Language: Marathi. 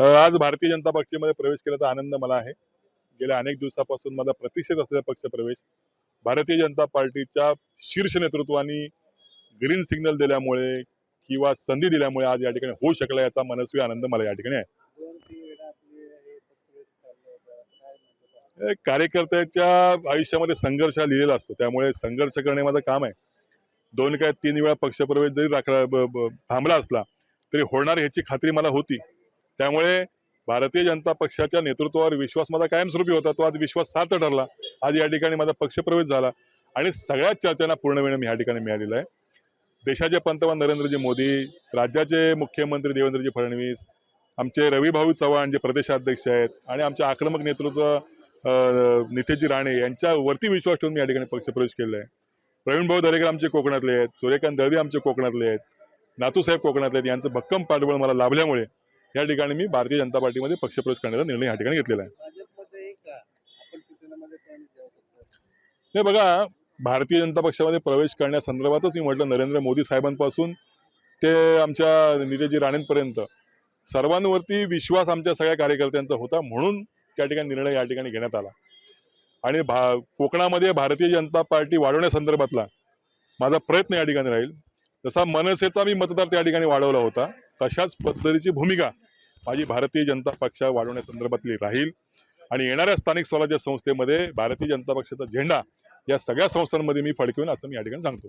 आज भारतीय जनता पक्षामध्ये प्रवेश केल्याचा आनंद मला आहे. गेल्या अनेक दिवसापासून माझा प्रतीक्षेत असलेला पक्ष प्रवेश भारतीय जनता पार्टीच्या शीर्ष नेतृत्वाने ग्रीन सिग्नल दिल्यामुळे किंवा संधी दिल्यामुळे आज या ठिकाणी होऊ शकला याचा मनस्वी आनंद मला या ठिकाणी आहे. कार्यकर्त्याच्या आयुष्यामध्ये संघर्ष हा लिहिलेला असतो. त्यामुळे संघर्ष करणे माझं काम आहे. दोन काय तीन वेळा पक्षप्रवेश जरी राखला थांबला असला तरी होणार ह्याची खात्री मला होती. त्यामुळे भारतीय जनता पक्षाच्या नेतृत्वावर विश्वास माझा कायमस्वरूपी होता. तो आज विश्वास सार्थ ठरला. आज या ठिकाणी माझा पक्षप्रवेश झाला. आणि सगळ्याच चर्चांना पूर्ण वेळ मी या ठिकाणी मिळालेलं आहे. देशाचे पंतप्रधान नरेंद्रजी मोदी राज्याचे मुख्यमंत्री देवेंद्रजी फडणवीस आमचे रविभाऊ चव्हाण जे प्रदेशाध्यक्ष आहेत आणि आमचे आक्रमक नेतृत्व नितेशजी राणे यांच्यावरती विश्वास ठेवून मी या ठिकाणी पक्षप्रवेश केलेला आहे. प्रवीण भाऊ दरेकर आमचे कोकणातले आहेत. सूर्यकांत दळवी आमचे कोकणातले आहेत. नातूसाहेब कोकणातले आहेत. यांचं भक्कम पाठबळ मला लाभल्यामुळे या ठिकाणी मी भारतीय जनता पार्टीमध्ये पक्षप्रवेश करण्याचा निर्णय या ठिकाणी घेतलेला आहे. नाही बघा भारतीय जनता पक्षामध्ये प्रवेश करण्यासंदर्भातच मी म्हटलं नरेंद्र मोदी साहेबांपासून ते आमच्या नितेशजी राणेंपर्यंत. सर्वांवरती विश्वास आमच्या सगळ्या कार्यकर्त्यांचा होता म्हणून त्या ठिकाणी निर्णय या ठिकाणी घेण्यात आला. आणि भा कोकणामध्ये भारतीय जनता पार्टी वाढवण्यासंदर्भातला माझा प्रयत्न या ठिकाणी राहील. जसा मनसेचा मी मतदार त्या ठिकाणी वाढवला होता तशाच पद्धतीची भूमिका माझी भारतीय जनता पक्ष वाढवण्यासंदर्भातली राहील. आणि येणाऱ्या स्थानिक स्वराज्य संस्थेमध्ये भारतीय जनता पक्षाचा झेंडा या सगळ्या संस्थांमध्ये मी फडकवेन असं मी या ठिकाणी सांगतो.